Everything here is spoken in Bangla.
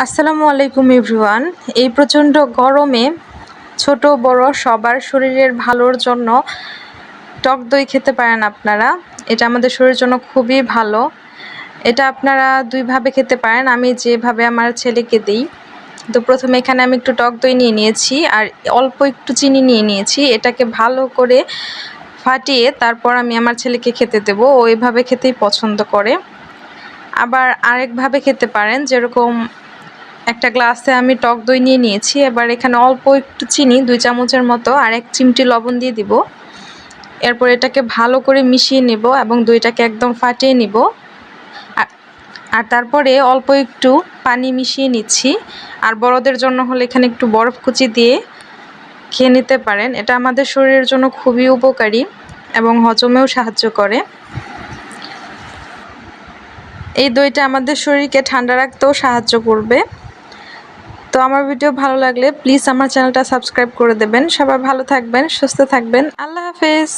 আসসালামু আলাইকুম এভরিওয়ান। এই প্রচণ্ড গরমে ছোট বড় সবার শরীরের ভালোর জন্য টক দই খেতে পারেন আপনারা। এটা আমাদের শরীরের জন্য খুবই ভালো। এটা আপনারা দুইভাবে খেতে পারেন। আমি যেভাবে আমার ছেলেকে দিই, তো প্রথমে এখানে আমি একটু টক দই নিয়ে নিয়েছি আর অল্প একটু চিনি নিয়ে নিয়েছি। এটাকে ভালো করে ফাটিয়ে তারপর আমি আমার ছেলেকে খেতে দেবো। ও এভাবে খেতেই পছন্দ করে। আবার আরেকভাবে খেতে পারেন, যেরকম একটা গ্লাসে আমি টক দই নিয়ে নিয়েছি। এবার এখানে অল্প একটু চিনি, দুই চামচের মতো, আর এক চিমটি লবণ দিয়ে দিব। এরপর এটাকে ভালো করে মিশিয়ে নেব এবং দইটাকে একদম ফাটিয়ে নেব। আর তারপরে অল্প একটু পানি মিশিয়ে নিচ্ছি। আর বড়দের জন্য হলে এখানে একটু বরফ কুচি দিয়ে খেয়ে নিতে পারেন। এটা আমাদের শরীরের জন্য খুবই উপকারী এবং হজমেও সাহায্য করে। এই দইটা আমাদের শরীরকে ঠান্ডা রাখতেও সাহায্য করবে। তো আমার ভিডিও ভালো লাগলে প্লিজ আমার চ্যানেলটা সাবস্ক্রাইব করে দেবেন। সবাই ভালো থাকবেন, সুস্থ থাকবেন। আল্লাহ হাফেজ।